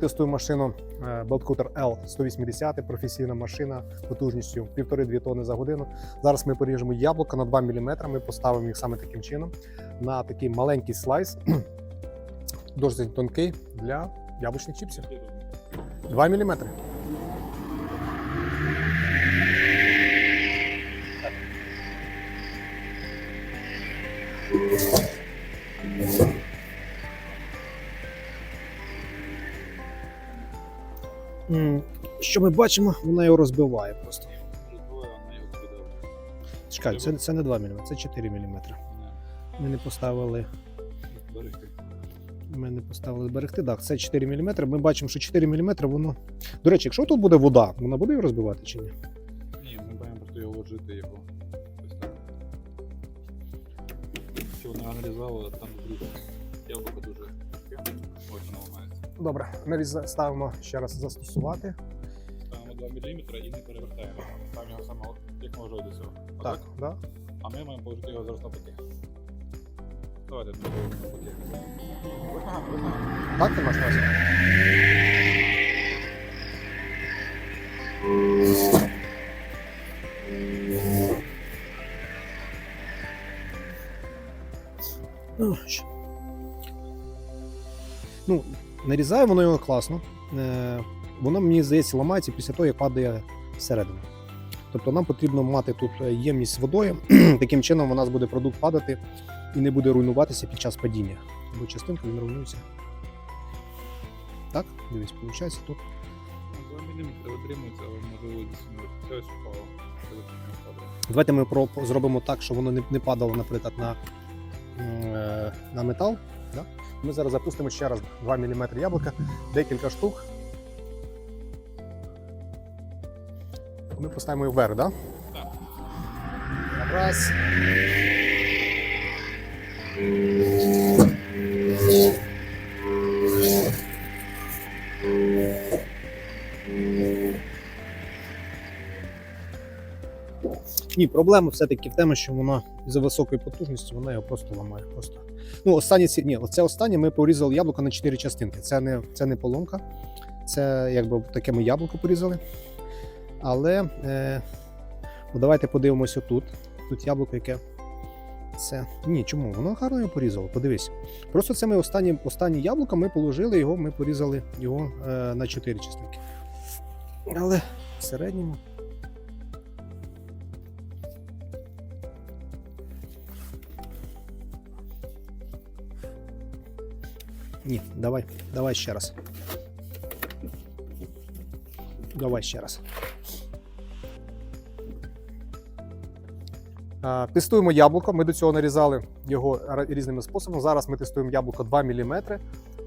тестуємо машину е, L180, професійна машина потужністю 1,5-2 тонни за годину. Зараз ми поріжемо яблука на 2 мм. Ми поставимо їх саме таким чином на такий маленький слайс, досить тонкий для яблучних чіпсів. 2 мм. Що ми бачимо, вона його розбиває просто. Чекай, це, це не 2 мм, це 4 мм. Ми не поставили. Ми не поставили берегти. Так, це 4 мм. Ми бачимо, що 4 мм воно. До речі, якщо тут буде вода, вона буде його розбивати чи ні? Ні, ми маємо просто його вложити його. Ось так. Що вона аналізувала, там дуже яблуко дуже очень ламається. Добре, наріз ставимо ще раз застосувати. Ставимо 2 мм і не перевертаємо. Ставимо його саме як може до цього. Так, да? А ми маємо положити його зараз на пакет. Давайте на витагаємо. Так ти маєш на увазі? Ну. Ну, нарізає воно його класно. Е, воно, мені здається, ламається після того, як падає всередину. Тобто нам потрібно мати тут е, ємність з водою. Таким чином у нас буде продукт падати і не буде руйнуватися під час падіння. Бо частинку він руйнується. Так, дивись, виходить тут. 2 мм витримується, але можливо це впало. Давайте ми зробимо так, щоб воно не, не падало, наприклад, на, е, на метал. Да? Ми зараз запустимо ще раз 2 мм яблука, декілька штук. Ми поставимо їх вверх, так? Да? Так. Раз. Ні, проблема все-таки в тому, що вона за високої потужності вона його просто ламає. Просто. Ну, останні ні, оце останнє ми порізали яблуко на 4 частинки. Це не, це не поломка, це якби таке ми яблуко порізали. Але е, ну, давайте подивимося тут. Тут яблуко, яке. Це. Ні, чому? Воно гарно його порізало. Подивись. Просто це ми останні, останні яблука ми положили його, ми порізали його е, на 4 частинки. Але в середньому. Ні, давай, давай ще раз. Давай ще раз. Тестуємо яблуко. Ми до цього нарізали його різними способами. Зараз ми тестуємо яблуко 2 мм,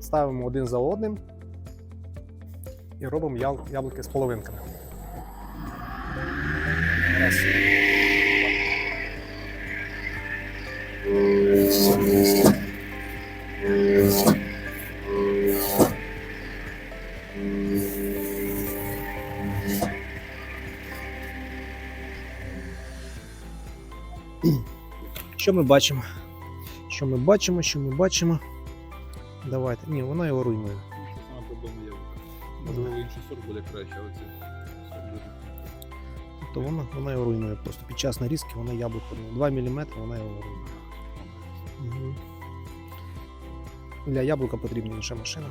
ставимо один за одним і робимо яблуки з половинками. Раз. Що ми бачимо? Що ми бачимо? Що ми бачимо? Давайте. Ні, вона його руйнує. Саме проблема яблука. Можливо, інший сорт буде краще, але це сорт дуже. Тобто вона, вона його руйнує. Просто під час нарізки вона яблуко 2 мм вона його руйнує. Угу. Для яблука потрібна інша машина.